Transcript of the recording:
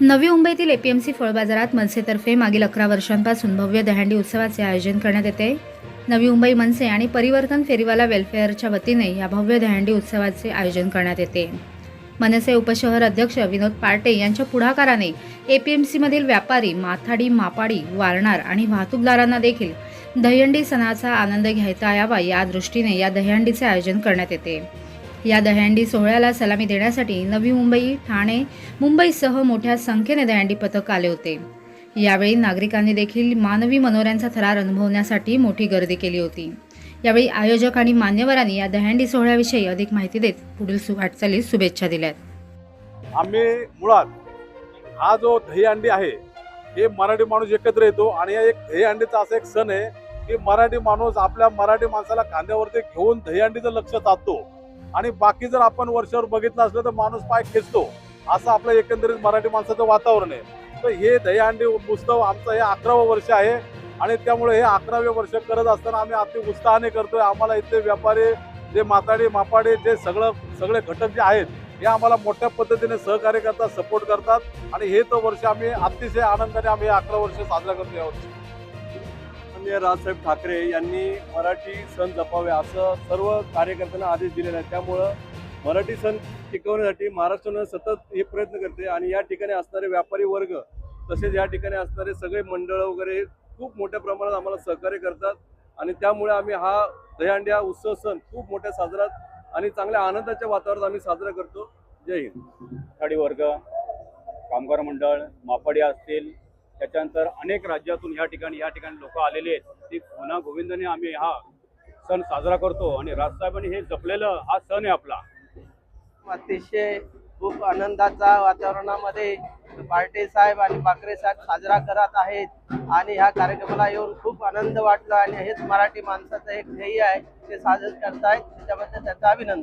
नवी मुंबईतील एपीएमसी फळ बाजारात मनसेतर्फे मागील अकरा वर्षांपासून भव्य दहंडी उत्सवाचे आयोजन करण्यात येते. नवी मुंबई मनसे आणि परिवर्तन फेरीवाला वेलफेअरच्या वतीने या भव्य दहंडी उत्सवाचे आयोजन करण्यात येते. मनसे उपशहर अध्यक्ष विनोद पार्टे यांच्या पुढाकाराने एपीएमसीमधील व्यापारी माथाडी मापाडी वारणार आणि वाहतूकदारांना देखील दहंडी सणाचा आनंद घेता यावा या दृष्टीने या दहंडीचे आयोजन करण्यात येते. या दहंडी सोहळ्याला सलामी देण्यासाठी नवी मुंबई ठाणे मुंबईसह मोठ्या संख्येने दहीहंडी पथक आले होते. यावेळी नागरिकांनी देखील मानवी मनोऱ्यांचा थरार अनुभवण्यासाठी मोठी गर्दी केली होती. यावेळी आयोजक आणि मान्यवरांनी या दहंडी सोहळ्याविषयी अधिक माहिती देत पुढील सु वाटचालीस शुभेच्छा दिल्यात. आम्ही मुळात हा जो दहीहंडी आहे हे मराठी माणूस एकत्र येतो आणि एक दहीहंडीचा असा एक सण आहे की मराठी माणूस आपल्या मराठी माणसाला खांद्यावरती घेऊन दहीहंडीचं लक्ष साधतो. आणि बाकी जर आपण वर्षावर बघितलं असलं तर माणूस पाय खेचतो. असं आपलं एकंदरीत मराठी माणसाचं वातावरण आहे. तर हे दहीहंडी उत्सव आमचं हे अकरावं वर्ष आहे. आणि त्यामुळे हे अकरावे वर्ष करत असताना आम्ही अति उत्साहाने करतोय. आम्हाला इथले व्यापारी जे माताडी मापाडी जे सगळं सगळे घटक जे आहेत हे आम्हाला मोठ्या पद्धतीने सहकार्य करतात सपोर्ट करतात. आणि हे तर वर्ष आम्ही अतिशय आनंदाने आम्ही अकरा वर्ष साजरा करतो यावर्षी. माननीय राजसाहेब ठाकरे यांनी मराठी सण जपावे असं सर्व कार्यकर्त्यांना आदेश दिलेला आहे त्यामुळं मराठी सण टिकवण्यासाठी महाराष्ट्रानं सतत हे प्रयत्न करते आणि या ठिकाणी असणारे व्यापारी वर्ग तसेच या ठिकाणी असणारे सगळे मंडळ वगैरे खूप मोठ्या प्रमाणात आम्हाला सहकार्य करतात आणि त्यामुळे आम्ही हा दह्यांड्या हा उत्सव सण खूप मोठ्या साजरात आणि चांगल्या आनंदाच्या वातावरणात आम्ही साजरा करतो. जय हिंद. खाडी वर्ग कामगार मंडळ मापाडी असतील त्याच्यानंतर अनेक राज्यातून या ठिकाणी या ठिकाणी लोक आलेले आहेत. ती पुन्हा गोविंदाने आम्ही हा सण साजरा करतो आणि राजसाहेबांनी हे जपलेलं हा सण आहे आपला. अतिशय खूप आनंदाचा वातावरणामध्ये पार्टे साहेब आणि बाकरे साहेब साजरा करत आहेत आणि ह्या कार्यक्रमाला येऊन खूप आनंद वाटला आणि हेच मराठी माणसाचं एक ध्येय आहे ते साजर करतायत. त्याच्याबद्दल त्याचं अभिनंदन.